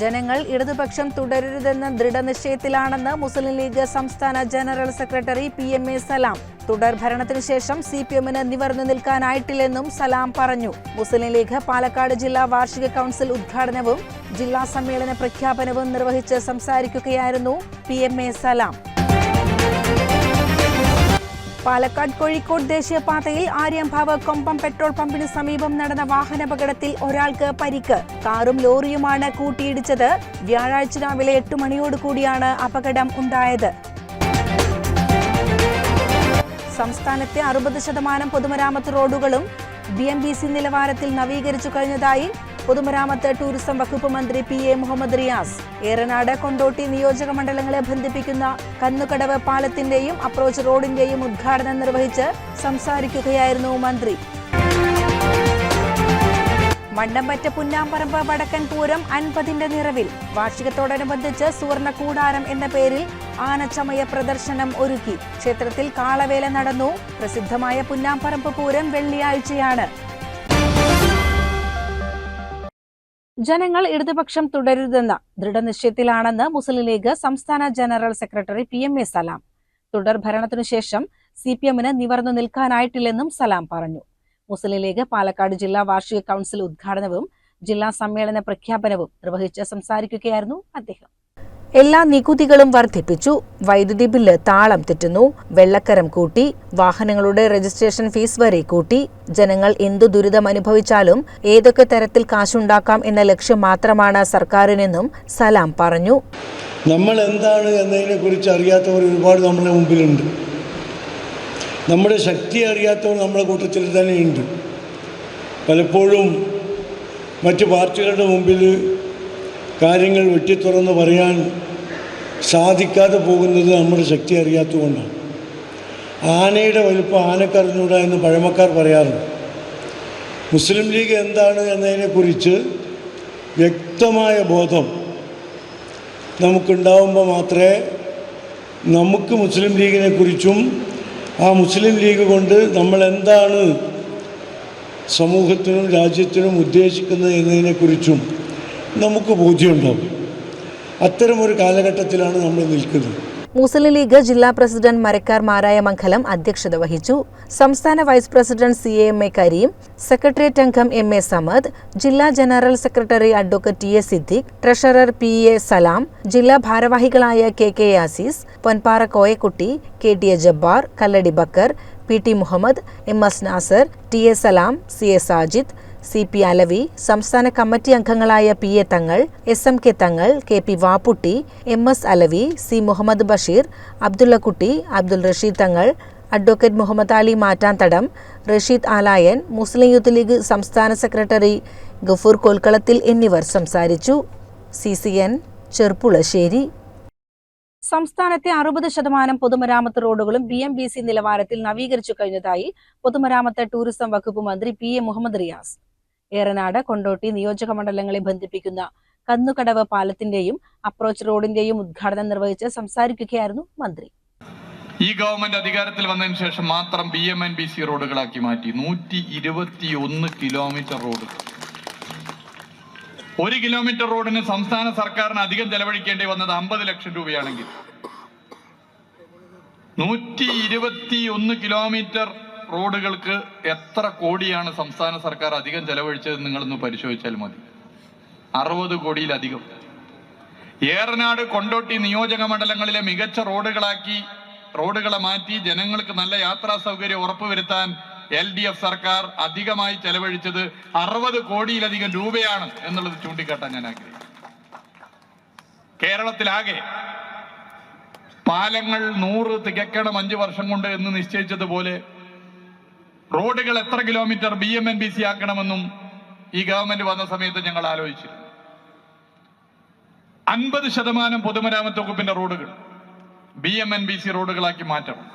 ജനങ്ങൾ ഇടതുപക്ഷം തുടരരുതെന്ന ദൃഢനിശ്ചയത്തിലാണെന്ന് മുസ്ലിം ലീഗ് സംസ്ഥാന general secretary P M A Salam. തുടർ ഭരണത്തിനു ശേഷം സി പി എമ്മിന് നിവർന്നു നിൽക്കാനായിട്ടില്ലെന്നും സലാം പറഞ്ഞു. മുസ്ലിം ലീഗ് പാലക്കാട് ജില്ലാ വാർഷിക കൗൺസിൽ ഉദ്ഘാടനവും ജില്ലാ സമ്മേളന പ്രഖ്യാപനവും നിർവഹിച്ച് സംസാരിക്കുകയായിരുന്നു P M A Salam. Palakkad Kozhikode ദേശീയപാതയിൽ ആര്യംഭാവ് കൊമ്പം പെട്രോൾ പമ്പിന് സമീപം നടന്ന വാഹനാപകടത്തിൽ ഒരാൾക്ക് പരിക്ക്. കാറും ലോറിയുമാണ് കൂട്ടിയിടിച്ചത്. വ്യാഴാഴ്ച രാവിലെ എട്ട് മണിയോടുകൂടിയാണ് അപകടം ഉണ്ടായത്. സംസ്ഥാനത്തെ അറുപത് ശതമാനം പൊതുമരാമത്ത് റോഡുകളും ബി എം ബി സി നിലവാരത്തിൽ നവീകരിച്ചു കഴിഞ്ഞതായി പൊതുമരാമത്ത് ടൂറിസം വകുപ്പ് മന്ത്രി പി എ മുഹമ്മദ് റിയാസ്. ഏറനാട് കൊണ്ടോട്ടി നിയോജക മണ്ഡലങ്ങളെ ബന്ധിപ്പിക്കുന്ന കന്നുകടവ് പാലത്തിന്റെയും അപ്രോച്ച് റോഡിന്റെയും ഉദ്ഘാടനം നിർവഹിച്ച് സംസാരിക്കുകയായിരുന്നു മന്ത്രി. മണ്ണമ്പറ്റ പുന്നാമ്പറമ്പ് വടക്കൻ പൂരം അൻപതിന്റെ നിറവിൽ. വാർഷികത്തോടനുബന്ധിച്ച് സുവർണ കൂടാരം എന്ന പേരിൽ ആനച്ചമയ പ്രദർശനം ഒരുക്കി. ക്ഷേത്രത്തിൽ കാളവേല നടന്നു. പ്രസിദ്ധമായ പുന്നാമ്പറമ്പ് പൂരം വെള്ളിയാഴ്ചയാണ്. ജനങ്ങൾ ഇടതുപക്ഷം തുടരുതെന്ന ദൃഢനിശ്ചയത്തിലാണെന്ന് മുസ്ലിം ലീഗ് സംസ്ഥാന general secretary P M A Salam. തുടർ ഭരണത്തിനു ശേഷം സി പി എമ്മിന് നിവർന്നു നിൽക്കാനായിട്ടില്ലെന്നും സലാം പറഞ്ഞു. മുസ്ലിം ലീഗ് പാലക്കാട് ജില്ലാ വാർഷിക കൗൺസിൽ ഉദ്ഘാടനവും ജില്ലാ സമ്മേളന പ്രഖ്യാപനവും നിർവഹിച്ച് സംസാരിക്കുകയായിരുന്നു അദ്ദേഹം. എല്ലാ നികുതികളും വർദ്ധിപ്പിച്ചു. വൈദ്യുതി ബില്ല് താളം തെറ്റുന്നു. വെള്ളക്കരം കൂട്ടി. വാഹനങ്ങളുടെ രജിസ്ട്രേഷൻ ഫീസ് വരെ കൂട്ടി. ജനങ്ങൾ എന്തു ദുരിതം അനുഭവിച്ചാലും ഏതൊക്കെ തരത്തിൽ കാശുണ്ടാക്കാം എന്ന ലക്ഷ്യം മാത്രമാണ് സർക്കാരിനെന്നും സലാം പറഞ്ഞു. നമ്മൾ എന്താണ് എന്നതിനെ കുറിച്ച് അറിയാത്തവർ ഒരുപാട് നമ്മുടെ മുമ്പിലുണ്ട്. നമ്മുടെ ശക്തി അറിയാത്തവർ നമ്മുടെ കൂട്ടത്തിൽ തന്നെയുണ്ട്. പലപ്പോഴും മറ്റു പാർട്ടികളുടെ മുമ്പിൽ കാര്യങ്ങൾ വെട്ടിത്തുറന്ന് പറയാൻ സാധിക്കാതെ പോകുന്നത് നമ്മുടെ ശക്തി അറിയാത്തതുകൊണ്ടാണ്. ആനയുടെ വലുപ്പം ആനക്കറിഞ്ഞൂടാ എന്ന് പഴമക്കാർ പറയാറുണ്ട്. മുസ്ലിം ലീഗ് എന്താണ് എന്നതിനെക്കുറിച്ച് വ്യക്തമായ ബോധം നമുക്കുണ്ടാവുമ്പോൾ മാത്രമേ നമുക്ക് മുസ്ലിം ലീഗിനെ കുറിച്ചും ആ മുസ്ലിം ലീഗ് കൊണ്ട് നമ്മൾ എന്താണ് സമൂഹത്തിനും രാജ്യത്തിനും ഉദ്ദേശിക്കുന്നത് എന്നതിനെക്കുറിച്ചും നമുക്ക് ബോധ്യമുണ്ടാവും. അത്തരമൊരു കാലഘട്ടത്തിലാണ് നമ്മൾ നിൽക്കുന്നത്. മുസ്ലിം ലീഗ് ജില്ലാ പ്രസിഡന്റ് മരക്കാർ മാരായ മംഗലം അധ്യക്ഷത വഹിച്ചു. സംസ്ഥാന vice president C M A Kareem secretariat അംഗം എം എ സമദ് ജില്ലാ general secretary advocate T A Siddique treasurer P A Salam ജില്ലാ ഭാരവാഹികളായ K K Aziz Ponpara Koyakutty K T A Jabbar Kalladi Bakkar P T Muhammad M S Nasar T A Salam C A Sajid C P Alavi സംസ്ഥാന committee അംഗങ്ങളായ P A Thangal S M K Thangal K P Vapputty M S Alavi C Muhammad Basheer Abdullakutty Abdul Rasheed Thangal advocate Muhammad Ali Mattanthadam Rasheed Alayan Muslim youth League സംസ്ഥാന secretary Gafoor Kolkalathil എന്നിവർ സംസാരിച്ചു. C C N Cherpulassery. സംസ്ഥാനത്തെ അറുപത് ശതമാനം പൊതുമരാമത്ത് റോഡുകളും B M B C നിലവാരത്തിൽ നവീകരിച്ചു കഴിഞ്ഞതായി പൊതുമരാമത്ത് ടൂറിസം വകുപ്പ് മന്ത്രി പി എ മുഹമ്മദ് റിയാസ്. ഏറനാട് കൊണ്ടോട്ടി നിയോജക മണ്ഡലങ്ങളെ ബന്ധിപ്പിക്കുന്ന കന്നുകടവ് പാലത്തിന്റെയും അപ്രോച്ച് റോഡിന്റെയും ഉദ്ഘാടനം നിർവഹിച്ച് സംസാരിക്കുകയായിരുന്നു മന്ത്രി. ഈ ഗവൺമെന്റ് അധികാരത്തിൽ വന്നതിന് ശേഷം മാത്രം B M N B C റോഡുകളാക്കി മാറ്റി. നൂറ്റി ഇരുപത്തി ഒന്ന് കിലോമീറ്റർ റോഡ് ഒരു കിലോമീറ്റർ റോഡിന് സംസ്ഥാന സർക്കാരിന് അധികം ചെലവഴിക്കേണ്ടി വന്നത് അമ്പത് ലക്ഷം രൂപയാണെങ്കിൽ. നൂറ്റി ഇരുപത്തി ഒന്ന് കിലോമീറ്റർ റോഡുകൾക്ക് എത്ര കോടിയാണ് സംസ്ഥാന സർക്കാർ അധികം ചെലവഴിച്ചത് നിങ്ങളൊന്ന് പരിശോധിച്ചാൽ മതി. അറുപത് കോടിയിലധികം. ഏറനാട് കൊണ്ടോട്ടി നിയോജക മണ്ഡലങ്ങളിലെ മികച്ച റോഡുകളാക്കി റോഡുകളെ മാറ്റി ജനങ്ങൾക്ക് നല്ല യാത്രാ സൗകര്യം ഉറപ്പുവരുത്താൻ എൽ ഡി എഫ് സർക്കാർ അധികമായി ചെലവഴിച്ചത് അറുപത് കോടിയിലധികം രൂപയാണ് എന്നുള്ളത് ചൂണ്ടിക്കാട്ടാൻ ഞാൻ ആഗ്രഹിക്കുന്നു. കേരളത്തിലാകെ പാലങ്ങൾ നൂറ് തികക്കണം അഞ്ച് വർഷം കൊണ്ട് എന്ന് നിശ്ചയിച്ചതുപോലെ റോഡുകൾ എത്ര kilometre B M N B C ആക്കണമെന്നും ഈ ഗവൺമെന്റ് വന്ന സമയത്ത് ഞങ്ങൾ ആലോചിച്ചിരുന്നു. അൻപത് ശതമാനം പൊതുമരാമത്ത് വകുപ്പിന്റെ റോഡുകൾ B M N B C റോഡുകളാക്കി മാറ്റണം.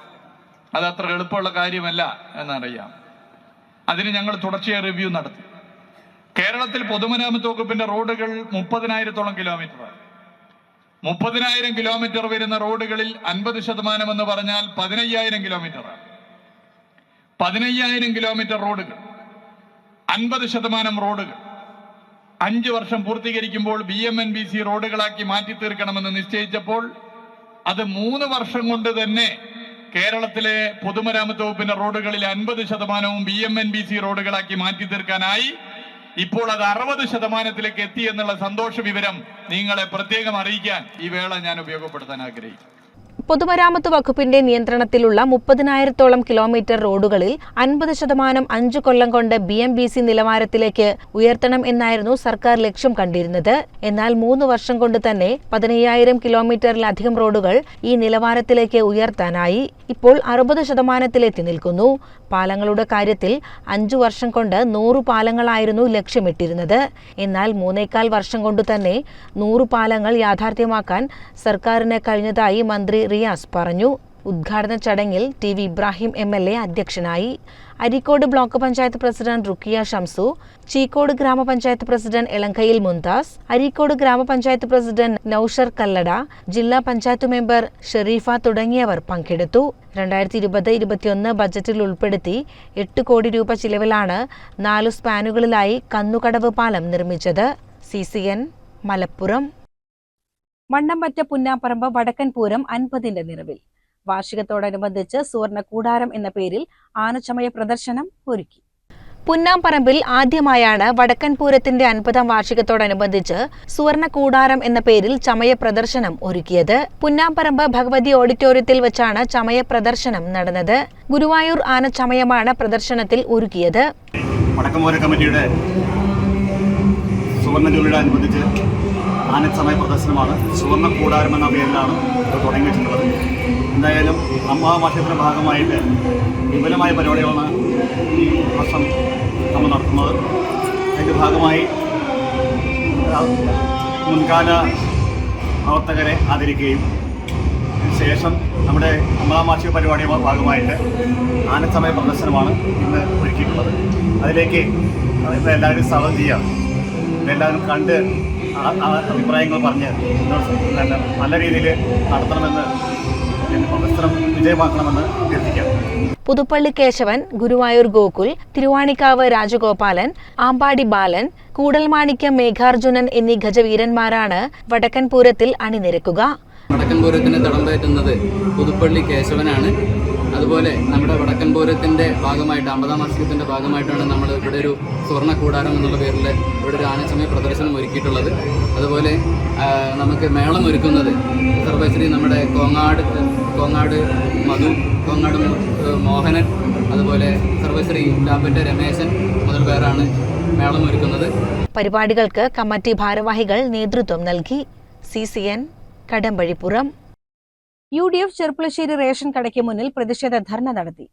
അത് അത്ര എളുപ്പമുള്ള കാര്യമല്ല എന്നറിയാം. അതിന് ഞങ്ങൾ തുടർച്ചയായ റിവ്യൂ നടത്തി. കേരളത്തിൽ പൊതുമരാമത്ത് വകുപ്പിന്റെ റോഡുകൾ മുപ്പതിനായിരത്തോളം കിലോമീറ്റർ മുപ്പതിനായിരം കിലോമീറ്റർ വരുന്ന റോഡുകളിൽ അൻപത് ശതമാനം എന്ന് പറഞ്ഞാൽ പതിനയ്യായിരം കിലോമീറ്ററാണ്. പതിനയ്യായിരം കിലോമീറ്റർ റോഡുകൾ അൻപത് ശതമാനം റോഡുകൾ. അഞ്ചു വർഷം പൂർത്തീകരിക്കുമ്പോൾ B M N B C റോഡുകളാക്കി മാറ്റി തീർക്കണമെന്ന് നിശ്ചയിച്ചപ്പോൾ അത് മൂന്ന് വർഷം കൊണ്ട് തന്നെ കേരളത്തിലെ പൊതുമരാമത്ത് വകുപ്പിന്റെ റോഡുകളിൽ അൻപത് ശതമാനവും B M N B C റോഡുകളാക്കി മാറ്റി തീർക്കാനായി ഇപ്പോൾ അത് അറുപത് ശതമാനത്തിലേക്ക് എത്തി എന്നുള്ള സന്തോഷ വിവരം നിങ്ങളെ പ്രത്യേകം അറിയിക്കാൻ ഈ വേള ഞാൻ ഉപയോഗപ്പെടുത്താൻ ആഗ്രഹിക്കുന്നു. പൊതുമരാമത്ത് വകുപ്പിന്റെ നിയന്ത്രണത്തിലുള്ള മുപ്പതിനായിരത്തോളം കിലോമീറ്റർ റോഡുകളിൽ അൻപത് ശതമാനം അഞ്ചു കൊല്ലം കൊണ്ട് ബി എം ബി സി നിലവാരത്തിലേക്ക് ഉയർത്തണം എന്നായിരുന്നു സർക്കാർ ലക്ഷ്യം കണ്ടിരുന്നത്. എന്നാൽ മൂന്ന് വർഷം കൊണ്ട് തന്നെ പതിനയ്യായിരം കിലോമീറ്ററിലധികം റോഡുകൾ ഈ നിലവാരത്തിലേക്ക് ഉയർത്താനായി ഇപ്പോൾ അറുപത് ശതമാനത്തിലെത്തി നിൽക്കുന്നു. പാലങ്ങളുടെ കാര്യത്തിൽ അഞ്ചു വർഷം കൊണ്ട് നൂറ് പാലങ്ങളായിരുന്നു ലക്ഷ്യമിട്ടിരുന്നത്. എന്നാൽ മൂന്നേക്കാൽ വർഷം കൊണ്ട് തന്നെ നൂറ് പാലങ്ങൾ യാഥാർത്ഥ്യമാക്കാൻ സർക്കാരിന് കഴിഞ്ഞതായി മന്ത്രി റിയാസ് പറഞ്ഞു. ഉദ്ഘാടന ചടങ്ങിൽ T V Ibrahim M L A അധ്യക്ഷനായി. അരിക്കോട് ബ്ലോക്ക് പഞ്ചായത്ത് പ്രസിഡന്റ് റുക്കിയ ഷംസു ചീക്കോട് ഗ്രാമപഞ്ചായത്ത് പ്രസിഡന്റ് എളങ്കയിൽ മുന്താസ് അരിക്കോട് ഗ്രാമപഞ്ചായത്ത് പ്രസിഡന്റ് നൌഷർ കല്ലട ജില്ലാ പഞ്ചായത്ത് മെമ്പർ ഷെറീഫ തുടങ്ങിയവർ പങ്കെടുത്തു. രണ്ടായിരത്തി ഇരുപത് ഇരുപത്തിയൊന്ന് ബജറ്റിൽ ഉൾപ്പെടുത്തി എട്ട് കോടി രൂപ ചിലവിലാണ് നാലു സ്പാനുകളിലായി കന്നുകടവ് പാലം നിർമ്മിച്ചത്. സി മലപ്പുറം. മണ്ണമ്പറ്റ പുന്നാപ്പറമ്പ് വടക്കൻപൂരം അൻപതിന്റെ നിറവിൽ. വാർഷികത്തോടനുബന്ധിച്ച് സുവർണ കൂടാരം എന്ന പേരിൽ ആനച്ചമയ പ്രദർശനം ഒരുക്കി. പുന്നാമ്പറമ്പിൽ ആദ്യമായാണ് വടക്കൻപൂരത്തിന്റെ അൻപതാം വാർഷികത്തോടനുബന്ധിച്ച് സുവർണ കൂടാരം എന്ന പേരിൽ ചമയ പ്രദർശനം ഒരുക്കിയത്. പുന്നാമ്പറമ്പ് ഭഗവതി ഓഡിറ്റോറിയത്തിൽ വെച്ചാണ് ചമയ പ്രദർശനം നടന്നത്. ഗുരുവായൂർ ആനച്ചമയമാണ് പ്രദർശനത്തിൽ ഒരുക്കിയത്. കമ്മിറ്റിയുടെ ആനച്ചമയ പ്രദർശനമാണ്. സുവർണ കൂടാരം എന്ന പേരിലാണ് ഇത് തുടങ്ങിയിട്ടുള്ളത്. എന്തായാലും അമ്മാവാക്യത്തിന്റെ ഭാഗമായിട്ട് വിപുലമായ പരിപാടികളാണ് ഈ വർഷം നമ്മൾ നടത്തുന്നത്. അതിന്റെ ഭാഗമായി മുൻകാല പ്രവർത്തകരെ ആദരിക്കുകയും ശേഷം നമ്മുടെ അമ്പതാം വാർഷിക പരിപാടിയുടെ ഭാഗമായിട്ട് ആനച്ചമയ പ്രദർശനമാണ് ഇന്ന് ഒരുക്കിയിട്ടുള്ളത്. അതിലേക്ക് എല്ലാവരും സ്വാഗതം ചെയ്യാം ഇതെല്ലാവരും കണ്ട് അഭിപ്രായങ്ങൾ പറഞ്ഞ് നല്ല രീതിയിൽ നടത്തണമെന്ന് വിജയമാക്കണമെന്ന് അഭ്യർത്ഥിക്കാം. പുതുപ്പള്ളി കേശവൻ ഗുരുവായൂർ ഗോകുൽ തിരുവാണിക്കാവ് രാജഗോപാലൻ ആമ്പാടി ബാലൻ കൂടൽമാണിക്യം മേഘാർജുനൻ എന്നീ ഗജവീരന്മാരാണ് വടക്കൻപൂരത്തിൽ അണിനിരക്കുക. വടക്കൻ പൂരത്തിന് തടംപേറ്റുന്നത് പുതുപ്പള്ളി കേശവനാണ്. അതുപോലെ നമ്മുടെ വടക്കൻ പൂരത്തിന്റെ ഭാഗമായിട്ട് അമ്പതാം വാർഷികത്തിന്റെ ഭാഗമായിട്ടാണ് നമ്മൾ ഇവിടെ ഒരു സ്വർണ കൂടാരം എന്നുള്ള പേരിൽ ഇവിടെ ഒരു ആനച്ചമയ പ്രദർശനം ഒരുക്കിയിട്ടുള്ളത്. അതുപോലെ നമുക്ക് മേളം ഒരുക്കുന്നത് സർവശ്രീ നമ്മുടെ കോങ്ങാട് കോങ്ങാട് മധു കോങ്ങാട് മോഹനൻ അതുപോലെ സർവശ്രീ ലാബിന്റെ രമേശൻ മുതൽ പേരാണ് മേളം ഒരുക്കുന്നത്. പരിപാടികൾക്ക് കമ്മിറ്റി ഭാരവാഹികൾ നേതൃത്വം നൽകി. C C N Kadampazhipuram. U D F Cherpulassery ration കടയ്ക്ക് മുന്നിൽ പ്രതിഷേധ ധർണ നടത്തി.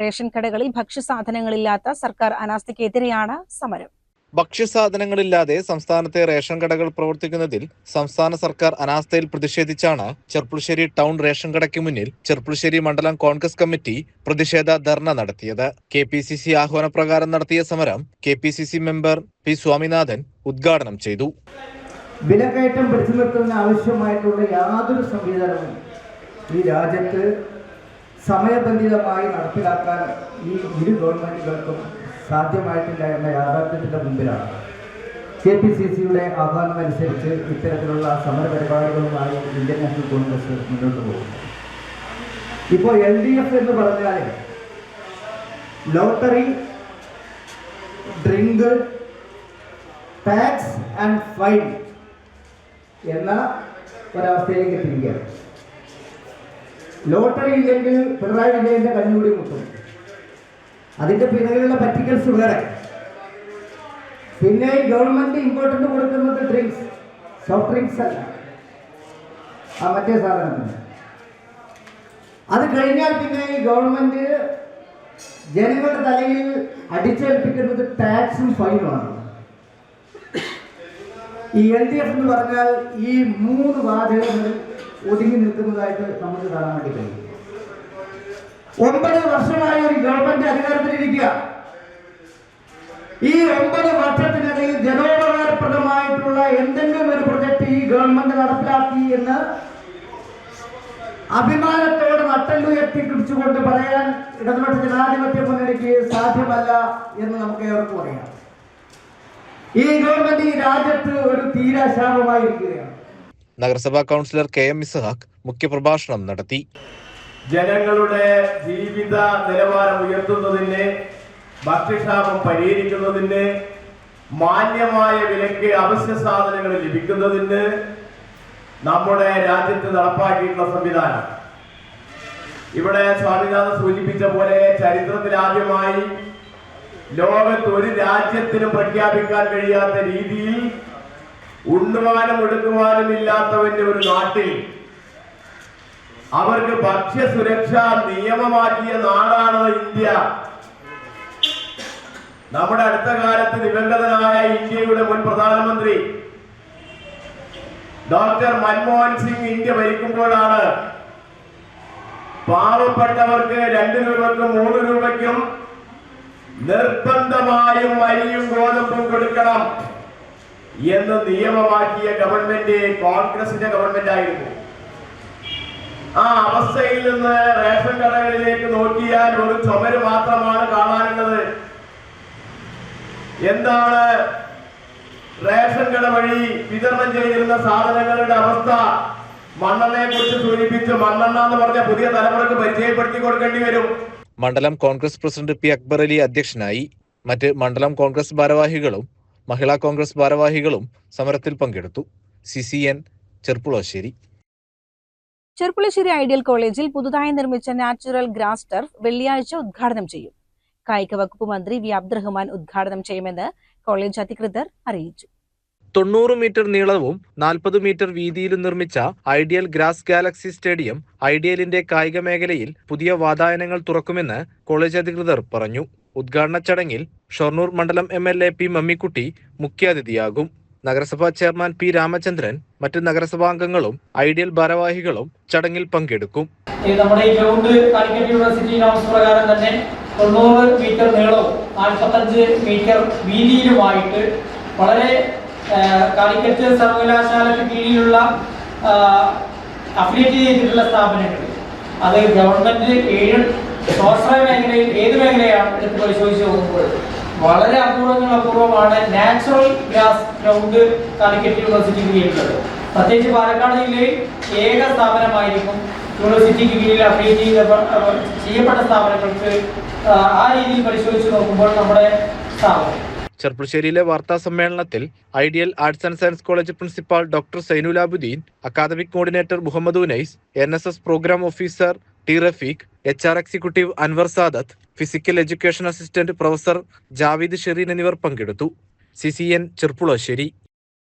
റേഷൻ കടകളിൽ ഭക്ഷ്യസാധനങ്ങളില്ലാത്ത സർക്കാർ അനാസ്ഥയ്ക്കെതിരെയാണ് സമരം. ഭക്ഷ്യസാധനങ്ങളില്ലാതെ സംസ്ഥാനത്തെ റേഷൻ കടകൾ പ്രവർത്തിക്കുന്നതിൽ സംസ്ഥാന സർക്കാർ അനാസ്ഥയിൽ പ്രതിഷേധിച്ചാണ് ചെർപ്പുളശ്ശേരി ടൗൺ റേഷൻ കടയ്ക്ക് മുന്നിൽ ചെർപ്പുളശ്ശേരി മണ്ഡലം കോൺഗ്രസ് കമ്മിറ്റി പ്രതിഷേധ ധർണ നടത്തിയത്. കെ പി സി സി ആഹ്വാനപ്രകാരം നടത്തിയ സമരം K P C C member P Swaminathan ഉദ്ഘാടനം ചെയ്തു. വിലക്കയറ്റം പിടിച്ചു നിർത്തുന്നതിന് ആവശ്യമായിട്ടുള്ള യാതൊരു സംവിധാനവും ഈ രാജ്യത്ത് സമയബന്ധിതമായി നടപ്പിലാക്കാൻ ഈ ഇരു ഗവൺമെന്റുകൾക്കും സാധ്യമായിട്ടില്ല എന്ന യാഥാർത്ഥ്യത്തിന്റെ മുമ്പിലാണ്. കെ പി സി സിയുടെ ആഹ്വാനമനുസരിച്ച് ഇത്തരത്തിലുള്ള സമര പരിപാടികളുമായി ഇന്ത്യൻ നാഷണൽ കോൺഗ്രസ് മുന്നോട്ട് പോകുന്നു. ഇപ്പോൾ എൽ ഡി എഫ് എന്ന് പറഞ്ഞാൽ lottery drink tax and fine എന്ന ഒരവസ്ഥയിലേക്ക് എത്തിയിരിക്കുകയാണ്. ലോട്ടറി ഇല്ലെങ്കിൽ പിണറായി വിജയന്റെ കഞ്ഞുകൂടി മുട്ടും. അതിന്റെ പിന്നിലുള്ള പറ്റിക്കൽസ് വേറെ പിന്നെ ഗവൺമെന്റ് ഇമ്പോർട്ടന്റ് കൊടുക്കുന്നത് ഡ്രിങ്ക്സ് സോഫ്റ്റ് ഡ്രിങ്ക്സ് അല്ല. ആ മറ്റേ സാധനത്തിന് അത് കഴിഞ്ഞാൽ പിന്നെ ഈ ഗവൺമെന്റ് ജനങ്ങളുടെ തലയിൽ അടിച്ചേൽപ്പിക്കുന്നത് ടാക്സും ഫൈനുമാണ് ഈ എൽ ഡി എഫ് എന്ന് പറഞ്ഞാൽ ഈ മൂന്ന് വാചകങ്ങൾ ഒതുങ്ങി നിൽക്കുന്നതായിട്ട് നമുക്ക് കാണാൻ വേണ്ടി കഴിയും. ഒമ്പത് വർഷമായി ഒരു ഗവൺമെന്റ് അധികാരത്തിലിരിക്കുക. ഈ ഒമ്പത് വർഷത്തിനിടയിൽ ജനോപകാരപ്രദമായിട്ടുള്ള എന്തെങ്കിലും ഒരു പ്രൊജക്ട് ഈ ഗവൺമെന്റ് നടപ്പിലാക്കി എന്ന് അഭിമാനത്തോട് നട്ടല്ലുയർത്തി പിടിച്ചുകൊണ്ട് പറയാൻ ഇടതുപക്ഷ ജനാധിപത്യ മുന്നണിക്ക് സാധ്യമല്ല എന്ന് നമുക്ക് ഏവർക്കും അറിയാം. ഈ ഗവൺമെന്റ് ഈ രാജ്യത്ത് ഒരു തീരാശാപമായിരിക്കുകയാണ്. നഗരസഭാ കൗൺസിലർ കെ എം ഇസ്ഹാഖ് മുഖ്യപ്രഭാഷണം നടത്തി. ജനങ്ങളുടെ ജീവിത നിലവാരം ഉയർത്തുന്നതിന് ഭക്ഷ്യക്ഷാമം പരിഹരിക്കുന്നതിന് മാന്യമായ വിലക്ക് അവശ്യ സാധനങ്ങൾ ലഭിക്കുന്നതിന് നമ്മുടെ രാജ്യത്ത് നടപ്പാക്കിയിട്ടുള്ള സംവിധാനം. ഇവിടെ സ്വാമിനാഥൻ സൂചിപ്പിച്ച പോലെ ചരിത്രത്തിൽ ആദ്യമായി ലോകത്ത് ഒരു രാജ്യത്തിനും പ്രഖ്യാപിക്കാൻ കഴിയാത്ത രീതിയിൽ ഉണ്ണുവാനും എടുക്കുവാനും ഇല്ലാത്തവന്റെ ഒരു നാട്ടിൽ അവർക്ക് ഭക്ഷ്യ സുരക്ഷാ നിയമമാക്കിയ നാടാണ് ഇന്ത്യ. നമ്മുടെ അടുത്ത കാലത്ത് ദിവംഗതനായ ഇന്ത്യയുടെ മുൻ പ്രധാനമന്ത്രി ഡോക്ടർ മൻമോഹൻ സിംഗ് ഇന്ത്യ ഭരിക്കുമ്പോഴാണ് പാവപ്പെട്ടവർക്ക് രണ്ട് രൂപക്കും മൂന്ന് രൂപയ്ക്കും നിർബന്ധമായും അരിയും ഗോതമ്പും കൊടുക്കണം. എന്ന് നിയമമാക്കിയ ഗവൺമെന്റ് കോൺഗ്രസിന്റെ ഗവൺമെന്റ് ആയിരുന്നു. ആ അവസ്ഥയിൽ നിന്ന് റേഷൻ കടകളിലേക്ക് നോക്കിയാൽ ഒരു ചുമര് മാത്രമാണ് കാണാനുള്ളത്. എന്താണ് റേഷൻ കട വഴി വിതരണം ചെയ്തിരുന്ന സാധനങ്ങളുടെ അവസ്ഥ? മണ്ണെണ്ണയെ കുറിച്ച് സൂചിപ്പിച്ച് മണ്ണെണ്ണ എന്ന് പറഞ്ഞ പുതിയ തലമുറയ്ക്ക് പരിചയപ്പെടുത്തി കൊടുക്കേണ്ടി വരും. മണ്ഡലം Congress president P Akbar Ali അധ്യക്ഷനായി മറ്റ് മണ്ഡലം കോൺഗ്രസ് ഭാരവാഹികളും മഹിളാ കോൺഗ്രസ് ഭാരവാഹികളും സമരത്തിൽ പങ്കെടുത്തു. C C N Cherpulassery. Cherpulassery ideal കോളേജിൽ പുതുതായി നിർമ്മിച്ച നാച്ചുറൽ ഗ്രാസ് ടർഫ് വെള്ളിയാഴ്ച ഉദ്ഘാടനം ചെയ്യും. കായിക വകുപ്പ് മന്ത്രി വി. അബ്ദുറഹ്മാൻ ഉദ്ഘാടനം ചെയ്യുമെന്ന് കോളേജ് അധികൃതർ അറിയിച്ചു. തൊണ്ണൂറ് മീറ്റർ നീളവും നാൽപ്പത് മീറ്റർ വീതിയിലും നിർമ്മിച്ച ഐഡിയൽ ഗ്രാസ് ഗാലക്സി സ്റ്റേഡിയം ഐഡിയലിന്റെ കായിക മേഖലയിൽ പുതിയ വാതായനങ്ങൾ തുറക്കുമെന്ന് കോളേജ് അധികൃതർ പറഞ്ഞു. ഉദ്ഘാടന ചടങ്ങിൽ ഷൊർണൂർ മണ്ഡലം M L A P Mammikutty മുഖ്യാതിഥിയാകും. നഗരസഭാ ചെയർമാൻ പി രാമചന്ദ്രൻ മറ്റ് നഗരസഭാംഗങ്ങളും ഐഡിയൽ ഭാരവാഹികളും ചടങ്ങിൽ പങ്കെടുക്കും. നമ്മുടെ ഈ ഗ്രൗണ്ട് കാലിക്കറ്റ് യൂണിവേഴ്സിറ്റി നോംസ് പ്രകാരം തന്നെ തൊണ്ണൂറ് മീറ്റർ നീളവും നാൽപ്പത്തഞ്ച് മീറ്റർ വീതിയിലുമായിട്ട് വളരെ കാലിക്കറ്റ് സർവകലാശാലയ്ക്ക് കീഴിലുള്ള അഫിലിയേറ്റ് ചെയ്തിട്ടുള്ള സ്ഥാപനങ്ങൾ. അത് ഗവൺമെന്റ് ഏഴ് സ്വാശ്രയ മേഖലയിൽ ഏത് മേഖലയാണ് എടുത്ത് പരിശോധിച്ച് നോക്കുമ്പോൾ? വളരെ അപൂർവങ്ങൾ അപൂർവമാണ് നാച്ചുറൽ ഗ്രാസ് ഗ്രൗണ്ട് കാലിക്കറ്റ് യൂണിവേഴ്സിറ്റിക്ക് കീഴിലുള്ളത്. പ്രത്യേകിച്ച് പാലക്കാട് ജില്ലയിൽ ഏക സ്ഥാപനമായിരിക്കും യൂണിവേഴ്സിറ്റിക്ക് കീഴിൽ അപ്ഡേറ്റ് ചെയ്യപ്പെട്ട സ്ഥാപനങ്ങൾക്ക് ആ രീതിയിൽ പരിശോധിച്ച് നോക്കുമ്പോൾ നമ്മുടെ സ്ഥാപനം. ചെർപ്പുളശ്ശേരിയിലെ വാർത്താ സമ്മേളനത്തിൽ ideal arts and science college principal doctor Zainulabdeen academic coordinator Muhammad Unais N programme officer T Rafeeq H R executive Anwar Sadath physical education assistant professor Javeed Shereen എന്നിവർ പങ്കെടുത്തു. C C N Cherpulassery.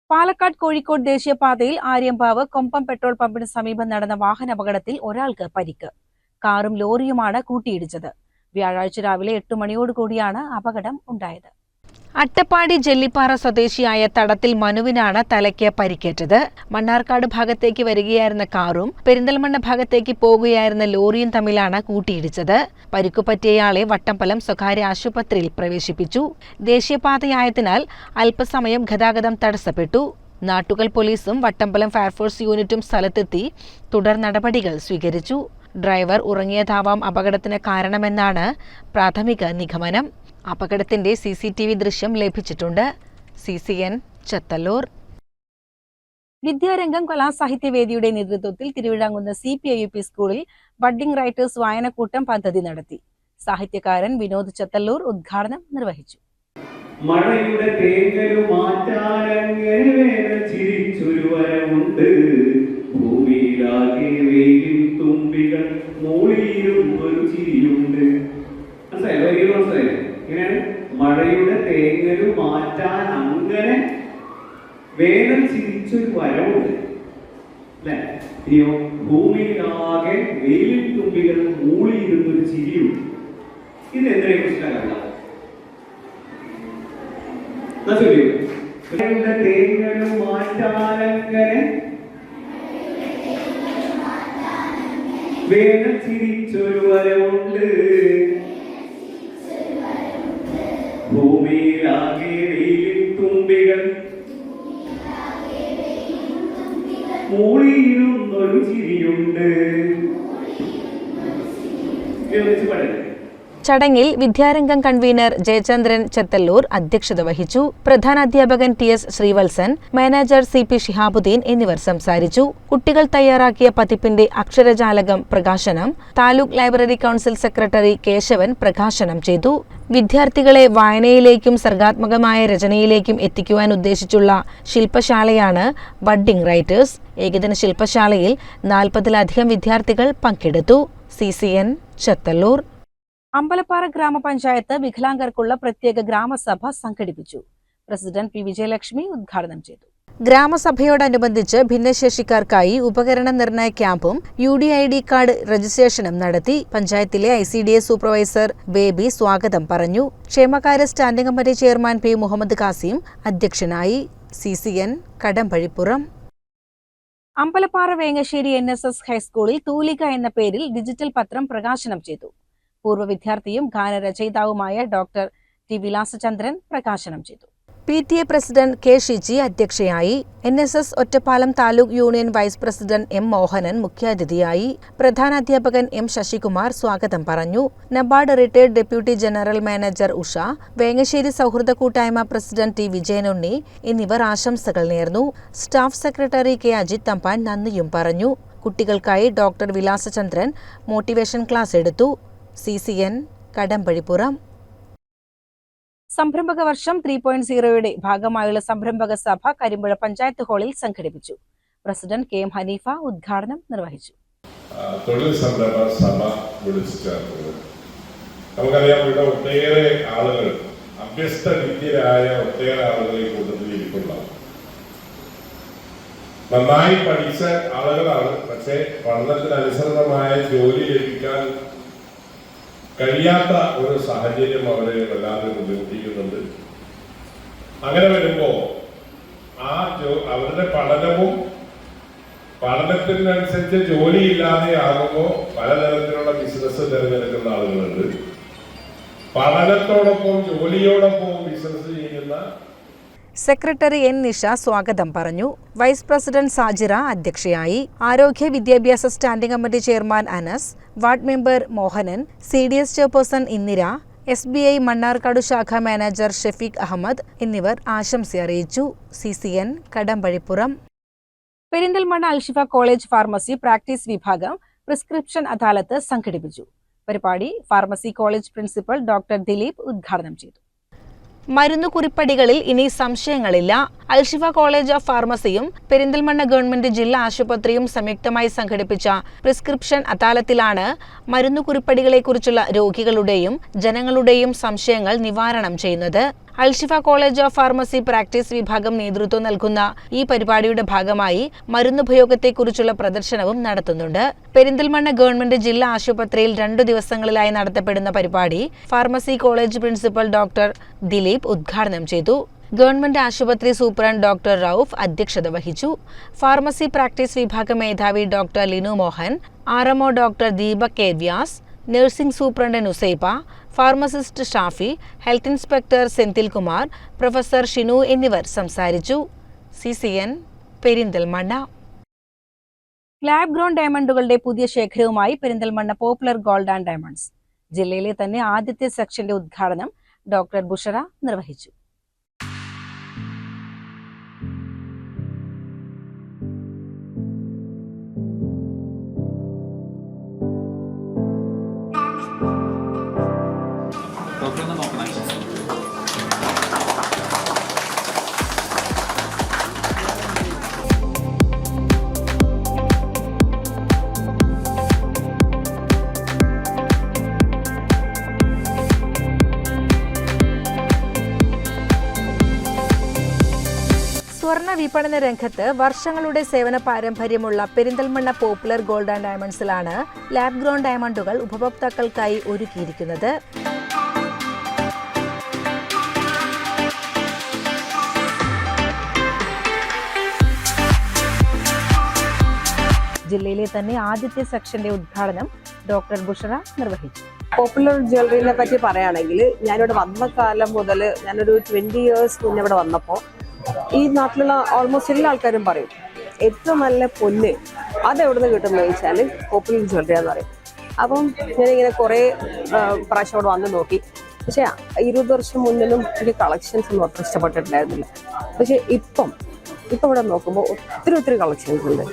Palakkad Kozhikode ദേശീയപാതയിൽ Aryampavu കൊമ്പം petrol പമ്പിന് സമീപം നടന്ന വാഹനാപകടത്തിൽ ഒരാൾക്ക് പരിക്ക്. കാറും ലോറിയുമാണ് കൂട്ടിയിടിച്ചത്. വ്യാഴാഴ്ച രാവിലെ എട്ട് മണിയോടുകൂടിയാണ് അപകടം ഉണ്ടായത്. അട്ടപ്പാടി ജെല്ലിപ്പാറ സ്വദേശിയായ തടത്തിൽ മനുവിനാണ് തലയ്ക്ക് പരിക്കേറ്റത്. മണ്ണാർക്കാട് ഭാഗത്തേക്ക് വരികയായിരുന്ന കാറും പെരിന്തൽമണ്ണ ഭാഗത്തേക്ക് പോകുകയായിരുന്ന ലോറിയും തമ്മിലാണ് കൂട്ടിയിടിച്ചത്. പരിക്കുപറ്റിയയാളെ വട്ടംപലം സ്വകാര്യ ആശുപത്രിയിൽ പ്രവേശിപ്പിച്ചു. ദേശീയപാതയായതിനാൽ അല്പസമയം ഗതാഗതം തടസ്സപ്പെട്ടു. നാട്ടുകൽ പോലീസും വട്ടമ്പലം ഫയർഫോഴ്സ് യൂണിറ്റും സ്ഥലത്തെത്തി തുടർ നടപടികൾ സ്വീകരിച്ചു. ഡ്രൈവർ ഉറങ്ങിയതാവാം അപകടത്തിന് കാരണമെന്നാണ് പ്രാഥമിക നിഗമനം. അപകടത്തിന്റെ സി സി ടി വി ദൃശ്യം ലഭിച്ചിട്ടുണ്ട്. C C N Chathallur. Vidyarangam കലാസാഹിത്യവേദിയുടെ നേതൃത്വത്തിൽ Thiruvizhamkunnu C P I U P സ്കൂളിൽ ബഡ്ഡിംഗ് റൈറ്റേഴ്സ് വായനക്കൂട്ടം പദ്ധതി നടത്തി. സാഹിത്യകാരൻ വിനോദ് ചത്തല്ലൂർ ഉദ്ഘാടനം നിർവഹിച്ചു. മഴയുടെ തേങ്ങലു മാറ്റാനങ്ങനെ ചിരിച്ചൊരുവരമുണ്ട്. ചിരിച്ചൊരു ഭൂമിയിലാകെ വെയിലിൻ തുമ്പികൾ മൂളിയിരുന്നൊരു ചിരിയുണ്ട്. മനസ്സിലായോ? മനസ്സിലായോ? ഇങ്ങനെ മഴയുടെ തേങ്ങലു മാറ്റാൻ അങ്ങനെ വേദം ചിരിച്ചൊരു വരവുണ്ട്. അല്ലേ? ഇനിയോ ഭൂമിയിലാകെ വെയിലിൻ തുമ്പികൾ മൂളിയിരുന്നൊരു ചിരിയുണ്ട്. ഇത് എന്തിനെ കുറിച്ചിട്ടല്ല തേങ്ങലും മാറ്റാനങ്ങനെ വേദം ചിരിച്ചൊരു വരവുണ്ട്. ഭൂമിയിലാകെ തുമ്പികൾ മൂളിയിലും ഒരു ചിരിയുണ്ട് എന്ന് ചടങ്ങിൽ വിദ്യാരംഗം കൺവീനർ ജയചന്ദ്രൻ ചെത്തല്ലൂർ അധ്യക്ഷത വഹിച്ചു. പ്രധാനാധ്യാപകൻ T S Sreevalsan manager C P Shihabuddin എന്നിവർ സംസാരിച്ചു. കുട്ടികൾ തയ്യാറാക്കിയ പതിപ്പിന്റെ അക്ഷരജാലകം പ്രകാശനം taluk library council secretary Keshavan പ്രകാശനം ചെയ്തു. വിദ്യാർത്ഥികളെ വായനയിലേക്കും സർഗാത്മകമായ രചനയിലേക്കും എത്തിക്കുവാൻ ഉദ്ദേശിച്ചുള്ള ശില്പശാലയാണ് ബഡ്ഡിംഗ് റൈറ്റേഴ്സ്. ഏകദിന ശില്പശാലയിൽ നാൽപ്പതിലധികം വിദ്യാർത്ഥികൾ പങ്കെടുത്തു. C C N Chathallur. Ambalappara ഗ്രാമപഞ്ചായത്ത് വികലാംഗർക്കുള്ള പ്രത്യേക ഗ്രാമസഭ സംഘടിപ്പിച്ചു. President P. വിജയലക്ഷ്മി ഉദ്ഘാടനം ചെയ്തു. ഗ്രാമസഭയോടനുബന്ധിച്ച് ഭിന്നശേഷിക്കാർക്കായി ഉപകരണ നിർണയ ക്യാമ്പും U D I D card രജിസ്ട്രേഷനും നടത്തി പഞ്ചായത്തിലെ I C D S supervisor Baby സ്വാഗതം പറഞ്ഞു. ക്ഷേമകാര്യ standing committee chairman P. Muhammad Kasim അധ്യക്ഷനായി. C C N Kadampazhipuram. Ambalappara Vengassery N S S ഹൈസ്കൂളിൽ തൂലിക എന്ന പേരിൽ ഡിജിറ്റൽ പത്രം പ്രകാശനം ചെയ്തു. പൂർവ വിദ്യാർത്ഥിയും ഗാനരചയിതാവുമായ ഡോക്ടർ ടി വിലാസചന്ദ്രൻ പ്രകാശനം ചെയ്തു. P T A president K Shiji അധ്യക്ഷയായി N S S Ottapalam taluk union vice president M Mohanan മുഖ്യാതിഥിയായി പ്രധാനാധ്യാപകൻ എം ശശികുമാർ സ്വാഗതം പറഞ്ഞു. NABARD retired deputy general manager Usha Vengassery സൗഹൃദ കൂട്ടായ്മ പ്രസിഡന്റ് ടി വിജയനുണ്ണി എന്നിവർ ആശംസകൾ നേർന്നു. Staff secretary K Ajith Thampan നന്ദിയും പറഞ്ഞു. കുട്ടികൾക്കായി ഡോക്ടർ വിലാസചന്ദ്രൻ മോട്ടിവേഷൻ ക്ലാസ് എടുത്തു. C C N Kadampazhipuram. സംരംഭക വർഷം ത്രീ പോയിന്റ് സീറോയുടെ ഭാഗമായുള്ള സംരംഭക സഭ കരിമ്പുഴ പഞ്ചായത്ത് ഹാളിൽ സംഘടിപ്പിച്ചു. പ്രസിഡന്റ് കെ എം ഹനീഫ ഉദ്ഘാടനം നിർവഹിച്ചു. തൊഴിൽ സംരംഭ സഭ വിളിച്ചു ചേർത്തത് നമുക്കറിയാം ഇവിടെ ഒട്ടേറെ ആളുകൾ അഭ്യസ്ത വിദ്യരായ ഒട്ടേറെ ആളുകൾ ഈ കൂട്ടത്തിൽ ഇരിക്കുന്ന നന്നായി പഠിച്ച ആളുകളാണ് പക്ഷേ പഠനത്തിനനുസൃതമായ ജോലി ലഭിക്കാൻ കഴിയാത്ത ഒരു സാഹചര്യം അവരെ വല്ലാതെ ബുദ്ധിമുട്ടിക്കുന്നുണ്ട് അങ്ങനെ വരുമ്പോ ആ അവരുടെ പഠനവും പഠനത്തിനനുസരിച്ച് ജോലി ഇല്ലാതെ ആകുമ്പോൾ പലതരത്തിലുള്ള ബിസിനസ് തിരഞ്ഞെടുക്കുന്ന ആളുകളുണ്ട്. പഠനത്തോടൊപ്പം ജോലിയോടൊപ്പം ബിസിനസ് ചെയ്യുന്ന സെക്രട്ടറി എൻ നിഷ സ്വാഗതം പറഞ്ഞു. വൈസ് പ്രസിഡന്റ് സാജിറ അധ്യക്ഷയായി. ആരോഗ്യ വിദ്യാഭ്യാസ standing committee chairman Anas ward member Mohanan C D S chairperson Indira S B I Mannarkkad ശാഖ മാനേജർ ഷെഫീഖ് അഹമ്മദ് എന്നിവർ ആശംസ അറിയിച്ചു. C C N Kadampazhipuram. Perinthalmanna Alshifa college pharmacy practice വിഭാഗം പ്രിസ്ക്രിപ്ഷൻ അദാലത്ത് സംഘടിപ്പിച്ചു. പരിപാടി pharmacy college principal doctor Dileep ഉദ്ഘാടനം ചെയ്തു. മരുന്നു കുറിപ്പടികളിൽ ഇനി സംശയങ്ങളില്ല. അൽഷിഫ കോളേജ് ഓഫ് ഫാർമസിയും പെരിന്തൽമണ്ണ ഗവൺമെന്റ് ജില്ലാ ആശുപത്രിയും സംയുക്തമായി സംഘടിപ്പിച്ച പ്രിസ്ക്രിപ്ഷൻ അദാലത്തിലാണ് മരുന്നു കുറിപ്പടികളെക്കുറിച്ചുള്ള രോഗികളുടെയും ജനങ്ങളുടെയും സംശയങ്ങൾ നിവാരണം ചെയ്യുന്നത്. Alshifa college of pharmacy practice വിഭാഗം നേതൃത്വം നൽകുന്ന ഈ പരിപാടിയുടെ ഭാഗമായി മരുന്നുപയോഗത്തെക്കുറിച്ചുള്ള പ്രദർശനവും നടത്തുന്നുണ്ട്. പെരിന്തൽമണ്ണ ഗവൺമെന്റ് ജില്ലാ ആശുപത്രിയിൽ രണ്ടു ദിവസങ്ങളിലായി നടത്തപ്പെടുന്ന പരിപാടി pharmacy college principal doctor Dileep ഉദ്ഘാടനം ചെയ്തു. ഗവൺമെന്റ് ആശുപത്രി സൂപ്രണ്ട് ഡോക്ടർ റൌഫ് അധ്യക്ഷത വഹിച്ചു. ഫാർമസി പ്രാക്ടീസ് വിഭാഗം മേധാവി doctor Linu Mohan R doctor Deepak K Vyas nursing superintendent Nusaiba pharmacist Shafi health inspector Senthil Kumar professor Shinu എന്നിവർ സംസാരിച്ചു. C C N Perinthalmanna. Lab grown ഡയമണ്ടുകളുടെ പുതിയ ശേഖരവുമായി Perinthalmanna popular gold and diamonds. ജില്ലയിലെ തന്നെ ആദ്യത്തെ സെക്ഷന്റെ ഉദ്ഘാടനം ഡോക്ടർ ബുഷറ നിർവഹിച്ചു. വിപണന രംഗത്ത് വർഷങ്ങളുടെ സേവന പാരമ്പര്യമുള്ള പെരിന്തൽമണ്ണ പോപ്പുലർ ഗോൾഡ് ആൻഡ് ഡയമണ്ട്സിലാണ് ലാബ് ഗ്രോൺ ഡയമണ്ടുകൾ ഉപഭോക്താക്കൾക്കായി ഒരുക്കിയിരിക്കുന്നത്. ജില്ലയിലെ തന്നെ ആദ്യത്തെ സെക്ഷന്റെ ഉദ്ഘാടനം ഡോക്ടർ ബുഷറ നിർവഹിച്ചു. പോപ്പുലർ ജ്വല്ലറിനെ പറ്റി പറയുകയാണെങ്കിൽ ഞാനിവിടെ വന്ന കാലം മുതൽ ഞാനൊരു ട്വന്റി ഇയേഴ്സ് മുന്നേ ഇവിടെ വന്നപ്പോൾ ഈ നാട്ടിലുള്ള ഓൾമോസ്റ്റ് എല്ലാ ആൾക്കാരും പറയും ഏറ്റവും നല്ല പൊന്ന് അതെവിടെ എവിടെ നിന്ന് കിട്ടുമെന്ന് ചോദിച്ചാൽ പോപ്പുലർ ജ്വല്ലറി എന്ന് പറയും. അപ്പം ഞാനിങ്ങനെ കുറേ പ്രാവശ്യം അവിടെ വന്ന് നോക്കി. പക്ഷേ ഇരുപത് വർഷം മുന്നിലും എനിക്ക് കളക്ഷൻസ് ഒന്നും അത്ര ഇഷ്ടപ്പെട്ടിട്ടുണ്ടായിരുന്നില്ല. പക്ഷേ ഇപ്പം ഇപ്പം ഇവിടെ നോക്കുമ്പോൾ ഒത്തിരി ഒത്തിരി കളക്ഷൻസ് ഉണ്ട്.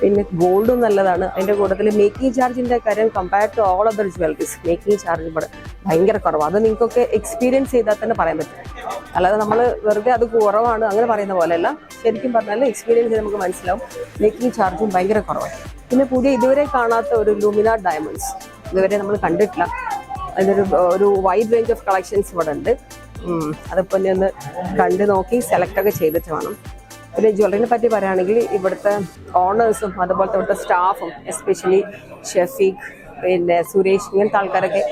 പിന്നെ ഗോൾഡും നല്ലതാണ്. അതിന്റെ കൂട്ടത്തിൽ മേക്കിംഗ് ചാർജിന്റെ കാര്യം compared to all other jewelleries making charge ഇവിടെ ഭയങ്കര കുറവാണ് അത് നിങ്ങൾക്കൊക്കെ എക്സ്പീരിയൻസ് ചെയ്താൽ തന്നെ പറയാൻ പറ്റും. അല്ലാതെ നമ്മൾ വെറുതെ അത് കുറവാണ് അങ്ങനെ പറയുന്ന പോലെയല്ല. ശരിക്കും പറഞ്ഞാൽ എക്സ്പീരിയൻസ് ചെയ്ത് നമുക്ക് മനസ്സിലാവും. മേക്കിംഗ് ചാർജും ഭയങ്കര കുറവാണ് പിന്നെ പുതിയ ഇതുവരെ കാണാത്ത ഒരു ലൂമിന ഡയമണ്ട്സ് ഇതുവരെ നമ്മൾ കണ്ടിട്ടില്ല. അതിനൊരു ഒരു വൈഡ് റേഞ്ച് ഓഫ് കളക്ഷൻസ് ഇവിടെ ഉണ്ട്. അതിപ്പോൾ ഒന്ന് കണ്ട് നോക്കി സെലക്ട് ഒക്കെ ചെയ്തിട്ട് വേണം. പിന്നെ ജ്വല്ലറിനെ പറ്റി പറയുകയാണെങ്കിൽ ഇവിടുത്തെ ഓണേഴ്സും അതുപോലത്തെ ഇവിടുത്തെ സ്റ്റാഫും എസ്പെഷ്യലി ഷെഫീഖ് പിന്നെ സുരേഷ് ഇങ്ങനത്തെ ആൾക്കാരൊക്കെ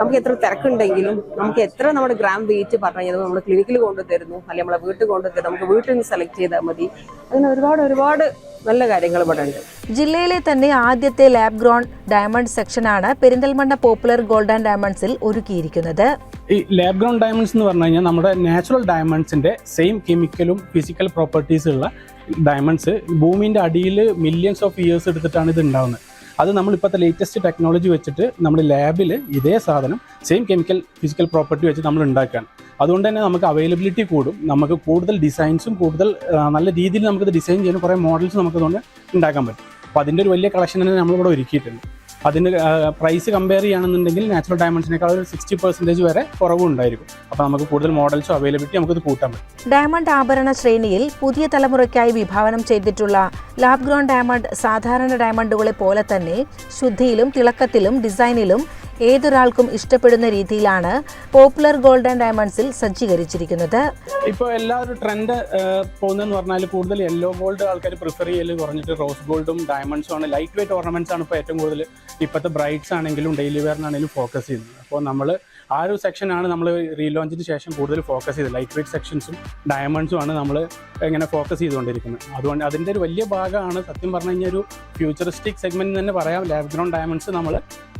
നമുക്ക് എത്ര തിരക്കുണ്ടെങ്കിലും നമുക്ക് എത്ര നമ്മുടെ ഗ്രാം വെയിറ്റ് പറഞ്ഞു കഴിഞ്ഞാൽ നമ്മൾ ക്ലിനിക്കിൽ കൊണ്ടുതരുന്നു അല്ലെങ്കിൽ നമ്മളെ വീട്ടിൽ കൊണ്ടുതരുന്നു നമുക്ക് വീട്ടിൽ നിന്ന് സെലക്ട് ചെയ്താൽ മതി. അങ്ങനെ ഒരുപാട് ഒരുപാട് നല്ല കാര്യങ്ങൾ ഇവിടെ ഉണ്ട്. ജില്ലയിലെ തന്നെ ആദ്യത്തെ ലാബ് ഗ്രോൺ ഡയമണ്ട് സെക്ഷനാണ് പെരിന്തൽമണ്ണ പോപ്പുലർ ഗോൾഡ് ആൻഡ് ഡയമണ്ട്സിൽ ഒരുക്കിയിരിക്കുന്നത്. ഈ ലാബ് ഗ്രൗണ്ട് ഡയമണ്ട്സ് എന്ന് പറഞ്ഞു കഴിഞ്ഞാൽ നമ്മുടെ നാച്ചുറൽ ഡയമണ്ട്സിന്റെ സെയിം കെമിക്കലും ഫിസിക്കൽ പ്രോപ്പർട്ടീസ് ഉള്ള ഡയമണ്ട്സ് ഭൂമിന്റെ അടിയിൽ മില്യൺസ് ഓഫ് ഇയേഴ്സ് എടുത്തിട്ടാണ് ഇത് ഉണ്ടാവുന്നത്. അത് നമ്മൾ ഇപ്പോഴത്തെ ലേറ്റസ്റ്റ് ടെക്നോളജി വെച്ചിട്ട് നമ്മൾ ലാബിൽ ഇതേ സാധനം സെയിം കെമിക്കൽ ഫിസിക്കൽ പ്രോപ്പർട്ടി വെച്ച് നമ്മൾ ഉണ്ടാക്കുകയാണ്. അതുകൊണ്ട് തന്നെ നമുക്ക് അവൈലബിലിറ്റി കൂടും. നമുക്ക് കൂടുതൽ ഡിസൈൻസും കൂടുതൽ നല്ല രീതിയിൽ നമുക്കിത് ഡിസൈൻ ചെയ്യുന്ന കുറേ മോഡൽസ് നമുക്കതുകൊണ്ട് ഉണ്ടാക്കാൻ പറ്റും. അപ്പോൾ അതിന്റെ ഒരു വലിയ കളക്ഷൻ തന്നെ നമ്മളിവിടെ ഒരുക്കിയിട്ടുണ്ട്. അതിന് പ്രൈസ് കമ്പയർ ചെയ്യുകയാണെന്നുണ്ടെങ്കിൽ നാച്ചുറൽ ഡയമണ്ട്സിനേക്കാൾ ഒരു സിക്സ്റ്റി പെർസെന്റേജ് വരെ കുറവുണ്ടായിരിക്കും. അപ്പോൾ നമുക്ക് കൂടുതൽ മോഡൽസും അവൈലബിലിറ്റി നമുക്കിത് കൂട്ടാൻ പറ്റും. ഡയമണ്ട് ആഭരണ ശ്രേണിയിൽ പുതിയ തലമുറയ്ക്കായി വിഭാവനം ചെയ്തിട്ടുള്ള ലാബ് ഗ്രോൺ ഡയമണ്ട് സാധാരണ ഡയമണ്ടുകളെ പോലെ തന്നെ ശുദ്ധിയിലും തിളക്കത്തിലും ഡിസൈനിലും ഏതൊരാൾക്കും ഇഷ്ടപ്പെടുന്ന രീതിയിലാണ് പോപ്പുലർ ഗോൾഡ് ആൻഡ് ഡയമണ്ട്സിൽ സജ്ജീകരിച്ചിരിക്കുന്നത്. ഇപ്പോൾ എല്ലാവരും ട്രെൻഡ് പോകുന്നതെന്ന് പറഞ്ഞാൽ കൂടുതൽ യെല്ലോ ഗോൾഡ് ആൾക്കാർ പ്രിഫർ ചെയ്യൽ കുറഞ്ഞിട്ട് റോസ് ഗോൾഡും ഡയമണ്ട്സും ആണ്. ലൈറ്റ് വെയിറ്റ് ഓർണമെന്റ്സ് ആണ് ഇപ്പൊ ഏറ്റവും കൂടുതൽ ഇപ്പോഴത്തെ ബ്രൈറ്റ്സ് ആണെങ്കിലും ഡെയിലി വെയറിനാണെങ്കിലും ഫോക്കസ് ചെയ്യുന്നത്. അപ്പോൾ നമ്മൾ ആ ഒരു സെക്ഷനാണ് നമ്മൾ റീലോഞ്ചിന് ശേഷം കൂടുതൽ ഫോക്കസ് ചെയ്തത്. ലൈറ്റ് വെയിറ്റ് സെക്ഷൻസും ഡയമണ്ട്സും ആണ് നമ്മൾ ഇങ്ങനെ ഫോക്കസ് ചെയ്തുകൊണ്ടിരിക്കുന്നത്. അതുകൊണ്ട് അതിന്റെ ഒരു വലിയ ഭാഗമാണ് സത്യം പറഞ്ഞു കഴിഞ്ഞാൽ ഒരു ഫ്യൂച്ചറിസ്റ്റിക് സെഗ്മെന്റ് തന്നെ പറയാം. ലാബ് ഗ്രൗണ്ട് ഡയമണ്ട്സ് നമ്മൾ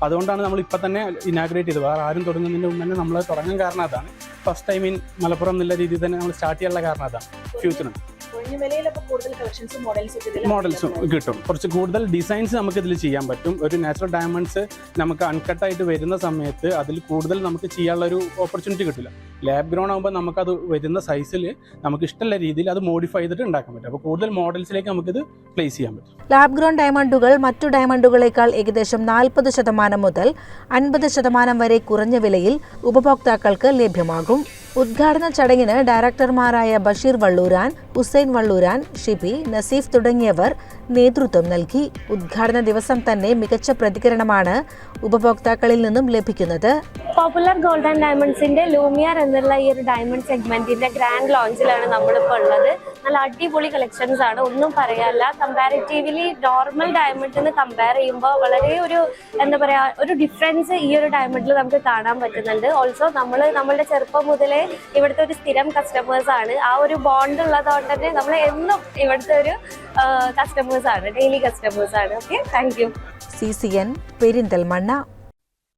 അതുകൊണ്ടാണ് നമ്മൾ ഇപ്പം തന്നെ ഇനാഗ്രേറ്റ് ചെയ്തത്. വേറെ ആരും തുടങ്ങുന്നതിന് മുമ്പ് തന്നെ നമ്മൾ തുടങ്ങാൻ കാരണം അതാണ്. ഫസ്റ്റ് ടൈം ഇൻ മലപ്പുറം എന്നുള്ള രീതിയിൽ തന്നെ നമ്മൾ സ്റ്റാർട്ട് ചെയ്യാനുള്ള കാരണം അതാണ്. ഫ്യൂച്ചറിന് മോഡൽസും കിട്ടും. കുറച്ച് കൂടുതൽ ഡിസൈൻസ് നമുക്ക് ഇതിൽ ചെയ്യാൻ പറ്റും. ഒരു നാച്ചുറൽ ഡയമണ്ട്സ് നമുക്ക് അൺകട്ടായിട്ട് വരുന്ന സമയത്ത് അതിൽ കൂടുതൽ നമുക്ക് ചെയ്യാനുള്ള ഒരു ഓപ്പർച്യൂണിറ്റി കിട്ടില്ല. ലാബ് ഗ്രൗൺ ആകുമ്പോൾ നമുക്കത് വരുന്ന സൈസിൽ നമുക്ക് ഇഷ്ടമുള്ള രീതിയിൽ അത് മോഡിഫൈ ചെയ്തിട്ട് ഉണ്ടാക്കാൻ പറ്റും. അപ്പോൾ കൂടുതൽ മോഡൽസിലേക്ക് നമുക്കിത് പ്ലേസ് ചെയ്യാൻ പറ്റും. ലാബ് ഗ്രോൺ ഡയമണ്ടുകൾ മറ്റു ഡയമണ്ടുകളേക്കാൾ ഏകദേശം നാൽപ്പത് ശതമാനം മുതൽ അൻപത് ശതമാനം വരെ കുറഞ്ഞ വിലയിൽ ഉപഭോക്താക്കൾക്ക് ലഭ്യമാകും. ഉദ്ഘാടന ചടങ്ങിന് ഡയറക്ടർമാരായ ബഷീർ വള്ളൂരാൻ ഹുസൈൻ വള്ളൂരാൻ ഷിബി നസീഫ് തുടങ്ങിയവർ നേതൃത്വം നൽകി. ഉദ്ഘാടന ദിവസം തന്നെ മികച്ച പ്രതികരണമാണ് ഉപഭോക്താക്കളിൽ നിന്നും ലഭിക്കുന്നത്. പോപ്പുലർ ഗോൾഡൻ ഡയമണ്ട്സിന്റെ ലൂമിയർ എന്നുള്ള ഈ ഒരു ഡയമണ്ട് സെഗ്മെന്റിന്റെ ഗ്രാൻഡ് ലോഞ്ചിലാണ് നമ്മളിപ്പോൾ ഉള്ളത്. നല്ല അടിപൊളി കളക്ഷൻസ് ആണ്. ഒന്നും പറയാല്ല കമ്പാരിറ്റീവ്ലി നോർമൽ ഡയമണ്ടിന് കമ്പയർ ചെയ്യുമ്പോൾ വളരെ ഒരു എന്താ പറയാ ഒരു ഡിഫറൻസ് ഈ ഒരു ഡയമണ്ടിൽ നമുക്ക് കാണാൻ പറ്റുന്നുണ്ട്. ഓൾസോ നമ്മൾ നമ്മളുടെ ചെറുപ്പം മുതലേ ഇവിടുത്തെ ഒരു സ്ഥിരം കസ്റ്റമേഴ്സ് ആണ്. ആ ഒരു ബോണ്ട് ഉള്ളതുകൊണ്ട് തന്നെ നമ്മൾ എന്നും ഇവിടുത്തെ ഒരു കസ്റ്റമേഴ്സ് ആണ് ഡെയിലി കസ്റ്റമേഴ്സ് ആണ്. Okay thank you C C N Perinthalmanna.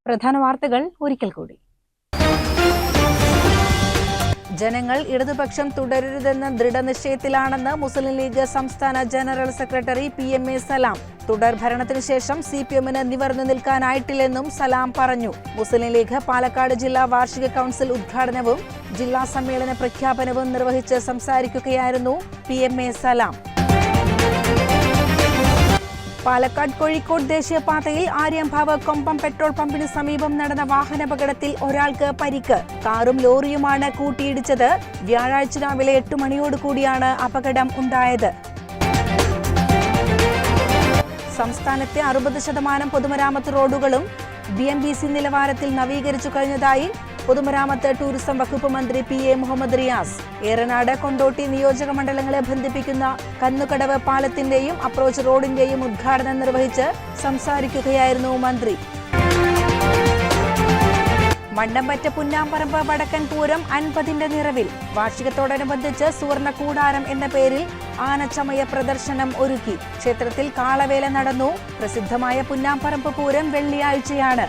പ്രധാന വാർത്തകൾ ഒരിക്കൽ കൂടി. ജനങ്ങൾ ഇടതുപക്ഷം തുടരരുതെന്ന ദൃഢനിശ്ചയത്തിലാണെന്ന് മുസ്ലിം ലീഗ് സംസ്ഥാന general secretary P M A Salam. തുടർ ഭരണത്തിന് ശേഷം സി പി എമ്മിന് നിവർന്നു നിൽക്കാനായിട്ടില്ലെന്നും സലാം പറഞ്ഞു. മുസ്ലിം ലീഗ് പാലക്കാട് ജില്ലാ വാർഷിക കൗൺസിൽ ഉദ്ഘാടനവും ജില്ലാ സമ്മേളന പ്രഖ്യാപനവും നിർവഹിച്ച് സംസാരിക്കുകയായിരുന്നു P M A Salam. Palakkad Kozhikode ദേശീയപാതയിൽ ആര്യംഭാവ് കൊമ്പം പെട്രോൾ പമ്പിന് സമീപം നടന്ന വാഹനാപകടത്തിൽ ഒരാൾക്ക് പരിക്ക്. കാറും ലോറിയുമാണ് കൂട്ടിയിടിച്ചത്. വ്യാഴാഴ്ച രാവിലെ എട്ട് മണിയോട് കൂടിയാണ് അപകടം ഉണ്ടായത്. സംസ്ഥാനത്തെ അറുപത് ശതമാനം പൊതുമരാമത്ത് റോഡുകളും ബി എം ബി സി നിലവാരത്തിൽ നവീകരിച്ചു കഴിഞ്ഞതായി പൊതുമരാമത്ത് ടൂറിസം വകുപ്പ് മന്ത്രി പി എ മുഹമ്മദ് റിയാസ് ഏറനാട് കൊണ്ടോട്ടി നിയോജക മണ്ഡലങ്ങളെ ബന്ധിപ്പിക്കുന്ന കന്നുകടവ് പാലത്തിന്റെയും അപ്രോച്ച് റോഡിന്റെയും ഉദ്ഘാടനം നിർവഹിച്ച് സംസാരിക്കുകയായിരുന്നു മന്ത്രി. മണ്ടമ്പറ്റ പുന്നാമ്പറമ്പ് വടക്കൻ പൂരം അൻപതിന്റെ നിറവിൽ. വാർഷികത്തോടനുബന്ധിച്ച് സുവർണ കൂടാരം എന്ന പേരിൽ ആനച്ചമയ പ്രദർശനം ഒരുക്കി. ക്ഷേത്രത്തിൽ കാളവേല നടന്നു. പ്രസിദ്ധമായ പുന്നാമ്പറമ്പ് പൂരം വെള്ളിയാഴ്ചയാണ്.